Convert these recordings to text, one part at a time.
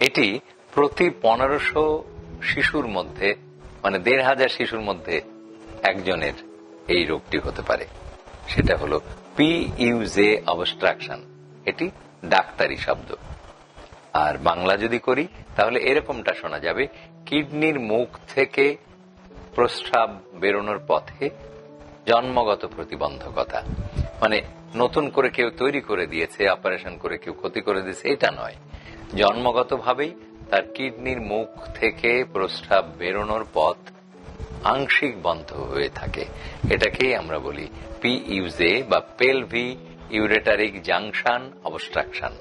এটি প্রতি পনেরোশো শিশুর মধ্যে মানে দেড় হাজার শিশুর মধ্যে একজনের এই রোগটি হতে পারে। সেটা হলো পি ইউজে অবস্ট্রাকশন এটি ডাক্তারি শব্দ। আর বাংলা যদি করি, তাহলে এরকমটা শোনা যাবে, কিডনির মুখ থেকে প্রস্রাব বেরোনোর পথে জন্মগত প্রতিবন্ধকতা। মানে নতুন করে কেউ তৈরি করে দিয়েছে, অপারেশন করে কেউ ক্ষতি করে দিয়েছে, এটা নয়। জন্মগতভাবেই তার কিডনির মুখ থেকে প্রস্রাব বেরোনোর পথ আংশিক বন্ধ হয়ে থাকে। এটাকেই আমরা বলি পি ইউজে বা পেলভি ইউরেটারিক জাংশন অবস্ট্রাকশন।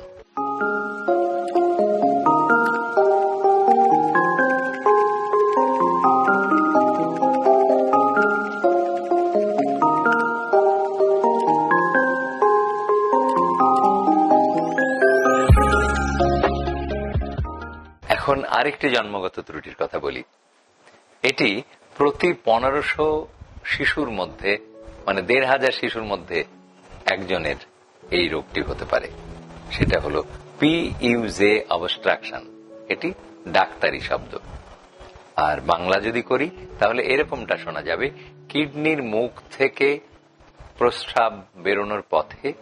এখন আরেকটি জন্মগত ত্রুটির কথা বলি। এটি প্রতি পনেরোশো শিশুর মধ্যে মানে দেড় হাজার শিশুর মধ্যে একজনের এই রোগটি হতে পারে। সেটা হলো পি ইউজে অবস্ট্রাকশন এটি ডাক্তারি শব্দ। আর বাংলা যদি করি, তাহলে এরকমটা শোনা যাবে, কিডনির মুখ থেকে প্রস্রাব বেরোনোর পথে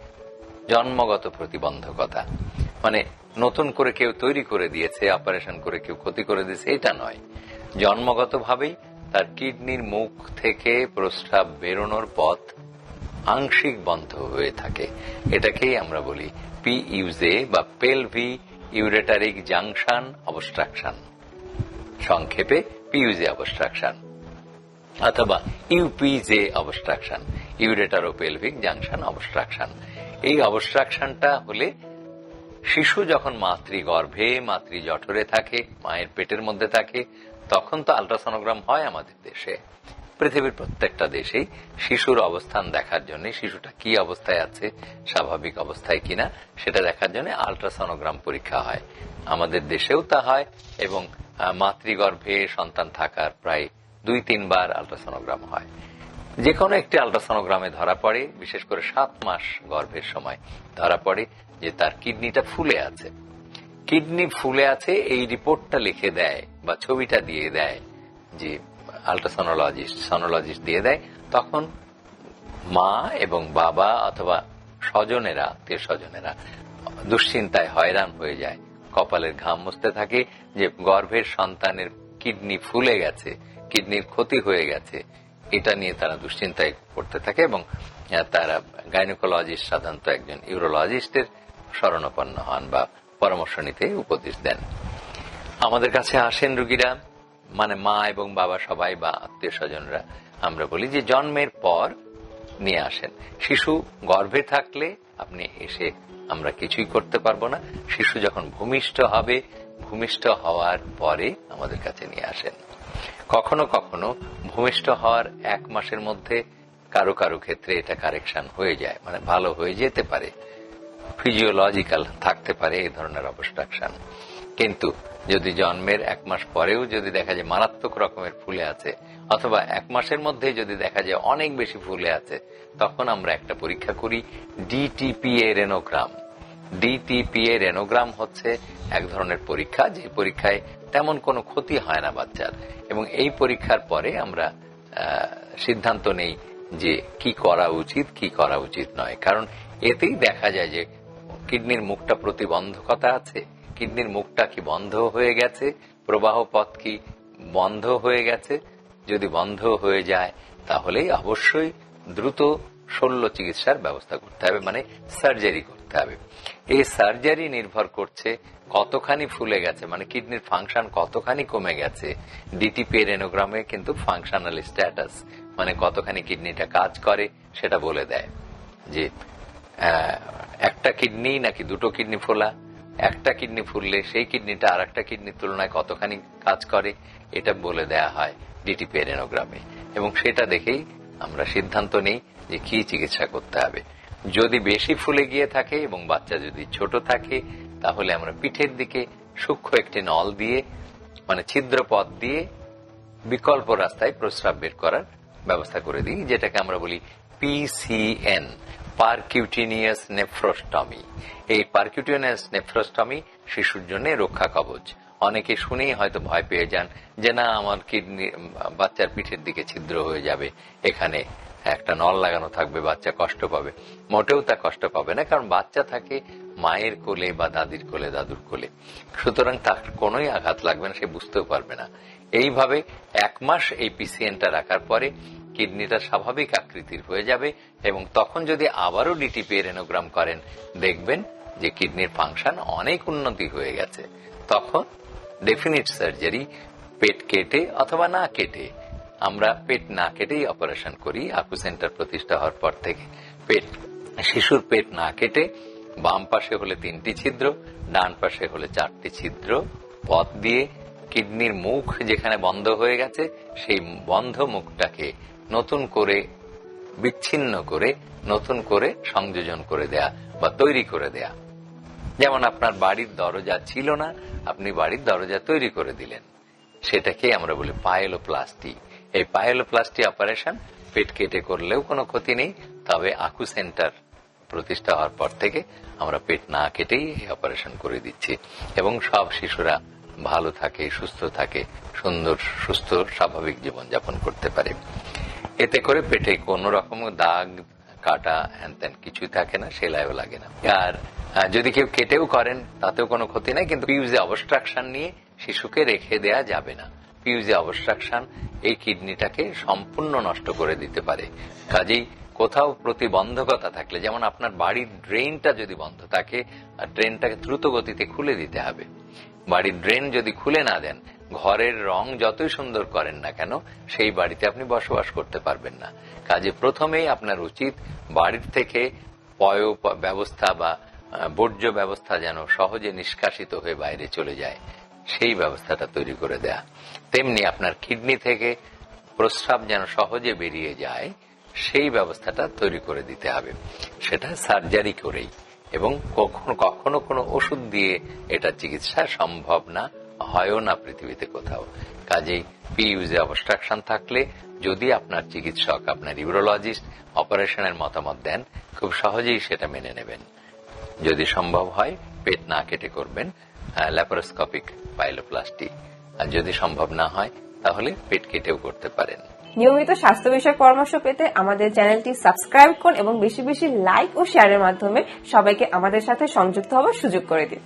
জন্মগত প্রতিবন্ধকতা। মানে নতুন করে কেউ তৈরি করে দিয়েছে অপারেশন করে কেউ ক্ষতি করে দিয়েছে, এটা নয়। জন্মগতভাবেই তার কিডনির মুখ থেকে প্রস্রাব বেরোনোর পথ আংশিক বন্ধ হয়ে থাকে। এটাকেই আমরা বলি পি ইউজে বা পেলভি ইউরেটারিক জাংশন অবস্ট্রাকশন সংক্ষেপে পিউজে অবস্ট্রাকশন অথবা UPJ obstruction uretero pelvic junction obstruction এই অবস্ট্রাকশনটা হলে শিশু যখন মাতৃগর্ভে মাতৃ জঠরে থাকে, মায়ের পেটের মধ্যে থাকে, তখন তো আলট্রাসোনোগ্রাম হয় আমাদের দেশে। পৃথিবীর প্রত্যেকটা দেশেই শিশুর অবস্থান দেখার জন্য, শিশুটা কি অবস্থায় আছে, স্বাভাবিক অবস্থায় কিনা, সেটা দেখার জন্য আলট্রাসোনোগ্রাম পরীক্ষা হয়। আমাদের দেশেও তা হয় এবং মাতৃগর্ভে সন্তান থাকার প্রায় দুই, তিনবার আলট্রাসোনোগ্রাম হয়। যে কোনো একটি আলট্রাসোনোগ্রামে ধরা পড়ে, বিশেষ করে সাত মাস গর্ভের সময় ধরা পড়ে যে তার কিডনিটা ফুলে আছে। কিডনি ফুলে আছে, এই রিপোর্টটা লিখে দেয় বা ছবিটা দিয়ে দেয় যে আলট্রাসোনোলজিস্ট, সনোলজিস্ট দিয়ে দেয়। তখন মা এবং বাবা অথবা স্বজনেরা, আত্মীয় স্বজনেরা দুশ্চিন্তায় হয়রান হয়ে যায়। কপালের ঘাম মুছতে থাকে যে গর্ভের সন্তানের কিডনি ফুলে গেছে, কিডনির ক্ষতি হয়ে গেছে। এটা নিয়ে তারা দুশ্চিন্তায় পড়তে থাকে এবং তারা গাইনোকোলজিস্ট সাধারণত একজন ইউরোলজিস্টের শরণাপন্ন হন বা পরামর্শ নিতে উপদেশ দেন। আমাদের কাছে আসেন রুগীরা মানে মা এবং বাবা সবাই বা আত্মীয় স্বজনরা। আমরা বলি যে জন্মের পর নিয়ে আসেন। শিশু গর্ভে থাকলে আপনি এসে আমরা কিছুই করতে পারব না। শিশু যখন ভূমিষ্ঠ হবে, ভূমিষ্ঠ হওয়ার পরে আমাদের কাছে নিয়ে আসেন। কখনো কখনো ভূমিষ্ঠ হওয়ার এক মাসের মধ্যে কারও কারও ক্ষেত্রে এটা কারেকশন হয়ে যায় মানে ভালো হয়ে যেতে পারে। ফিজিওলজিক্যাল থাকতে পারে এই ধরনের অবস্ট্রাকশন কিন্তু যদি জন্মের এক মাস পরেও যদি দেখা যায় মারাত্মক রকমের ফুলে আছে, অথবা এক মাসের মধ্যে যদি দেখা যায় অনেক বেশি ফুলে আছে, তখন আমরা একটা পরীক্ষা করি ডিটিপিএ রেনোগ্রাম ডিটিপিএ রেনোগ্রাম হচ্ছে এক ধরনের পরীক্ষা, যে পরীক্ষায় তেমন কোনো ক্ষতি হয় না বাচ্চার। এবং এই পরীক্ষার পরে আমরা সিদ্ধান্ত নেই যে কি করা উচিত, কি করা উচিত নয়। কারণ এতেই দেখা যায় যে কিডনির মুখটা প্রতিবন্ধকতা আছে? কিডনির মুখটা কি বন্ধ হয়ে গেছে? প্রবাহ পথ কি বন্ধ হয়ে গেছে? যদি বন্ধ হয়ে যায় তাহলে অবশ্যই দ্রুত শল্য চিকিৎসার ব্যবস্থা করতে হবে মানে সার্জারি করতে হবে। এই সার্জারি নির্ভর করছে কতখানি ফুলে গেছে মানে কিডনির ফাংশন কতখানি কমে গেছে। ডিটিপি রেনোগ্রামে কিন্তু ফাংশনাল স্ট্যাটাস মানে কতখানি কিডনিটা কাজ করে, সেটা বলে দেয় যে একটা কিডনি নাকি দুটো কিডনি ফোলা? একটা কিডনি ফুললে সেই কিডনিটা আর একটা কিডনির তুলনায় কতখানি কাজ করে? এটা বলে দেয়া হয় ডিটিপি রেনোগ্রামে এবং সেটা দেখেই আমরা সিদ্ধান্ত নেই যে কি চিকিৎসা করতে হবে। যদি বেশি ফুলে গিয়ে থাকে এবং বাচ্চা যদি ছোট থাকে, তাহলে আমরা পিঠের দিকে সূক্ষ্ম একটি নল দিয়ে মানে ছিদ্র পথ দিয়ে বিকল্প রাস্তায় প্রস্রাব বের করার ব্যবস্থা করে দিই, যেটাকে আমরা বলি পিসিএন পারকিউটিনিয়াস নেফ্রোস্টমি এই পারকিউটিনিয়াস নেফ্রোস্টমি শিশুর জন্য রক্ষা কবচ। অনেকে শুনেই হয়তো ভয় পেয়ে যান যে, না, আমার কিডনি, বাচ্চার পিঠের দিকে ছিদ্র হয়ে যাবে। এখানে একটা নল লাগানো থাকবে, বাচ্চা কষ্ট পাবে। মোটেও তা কষ্ট পাবে না, কারণ বাচ্চা থাকে মায়ের কোলে বা দাদির কোলে, দাদুর কোলে। সুতরাং তার কোনোই আঘাত লাগবে না, সে বুঝতেও পারবে না। এইভাবে এক মাস এই পিসিএনটা রাখার পরে কিডনিটা স্বাভাবিক আকৃতির হয়ে যাবে এবং তখন যদি আবারও ডিটিপি রেনোগ্রাম করেন, দেখবেন যে কিডনির ফাংশন অনেক উন্নতি হয়ে গেছে। তখন ডেফিনিট সার্জারি পেট কেটে অথবা না কেটে, আমরা পেট না কেটেই অপারেশন করি। আকু সেন্টার প্রতিষ্ঠা হওয়ার পর থেকে পেট, শিশুর পেট না কেটে বাম পাশে হলে তিনটি ছিদ্র, ডান পাশে হলে চারটি ছিদ্র, পথ দিয়ে কিডনির মুখ যেখানে বন্ধ হয়ে গেছে, সেই বন্ধ মুখটাকে নতুন করে, বিচ্ছিন্ন করে, নতুন করে সংযোজন করে দেয়া বা তৈরি করে দেয়া। যেমন আপনার বাড়ির দরজা ছিল না, আপনি বাড়ির দরজা তৈরি করে দিলেন। সেটাকে আমরা বলি পায়েলোপ্লাস্টি এই পায়েলোপ্লাস্টি অপারেশন পেট কেটে করলেও কোনো ক্ষতি নেই, তবে আকু সেন্টার প্রতিষ্ঠা হওয়ার পর থেকে আমরা পেট না কেটেই এই অপারেশন করে দিচ্ছি। এবং সব শিশুরা ভালো থাকে, সুস্থ থাকে, সুন্দর, সুস্থ, স্বাভাবিক জীবনযাপন করতে পারে। এতে করে পেটে কোনো রকম দাগ, কাটা, হ্যান ত্যান কিছুই থাকে না সেলাইও লাগে না। আর যদি কেউ কেটেও করেন, তাতেও কোনো ক্ষতি নাই, কিন্তু পিউজে অবস্ট্রাকশন নিয়ে শিশুকে রেখে দেয়া যাবে না। পিউজে অবস্ট্রাকশন এই কিডনিটাকে সম্পূর্ণ নষ্ট করে দিতে পারে। কাজেই কোথাও প্রতিবন্ধকতা থাকলে, যেমন আপনার বাড়ির ড্রেনটা যদি বন্ধ থাকে ড্রেনটাকে দ্রুত গতিতে খুলে দিতে হবে। বাড়ির ড্রেন যদি খুলে না দেন ঘরের রং যতই সুন্দর করেন না কেন, সেই বাড়িতে আপনি বসবাস করতে পারবেন না। কাজে প্রথমেই আপনার উচিত বাড়ির থেকে পয় ব্যবস্থা বা বর্জ্য ব্যবস্থা যেন সহজে নিষ্কাশিত হয়ে বাইরে চলে যায়। সেই ব্যবস্থাটা তৈরি করে দেয়া। তেমনি আপনার কিডনি থেকে প্রস্রাব যেন সহজে বেরিয়ে যায়, সেই ব্যবস্থাটা তৈরি করে দিতে হবে। সেটা সার্জারি করেই। এবং কখনো কখনো কোনো ওষুধ দিয়ে এটা চিকিৎসা সম্ভব না। হয়ও না পৃথিবীতে কোথাও। কাজেই পিইউজে অবস্ট্রাকশন থাকলে যদি আপনার চিকিৎসক, আপনার ইউরোলজিস্ট অপারেশনের মতামত দেন, খুব সহজেই সেটা মেনে নেবেন। যদি সম্ভব হয়, পেট না কেটে করবেন ল্যাপারোস্কোপিক পাইলোপ্লাস্টি আর যদি সম্ভব না হয়, তাহলে পেট কেটেও করতে পারেন। নিয়মিত স্বাস্থ্য বিষয়ক পরামর্শ পেতে আমাদের চ্যানেলটি সাবস্ক্রাইব করুন এবং বেশি বেশি লাইক ও শেয়ারের মাধ্যমে সবাইকে আমাদের সাথে সংযুক্ত হওয়ার সুযোগ করে দিন।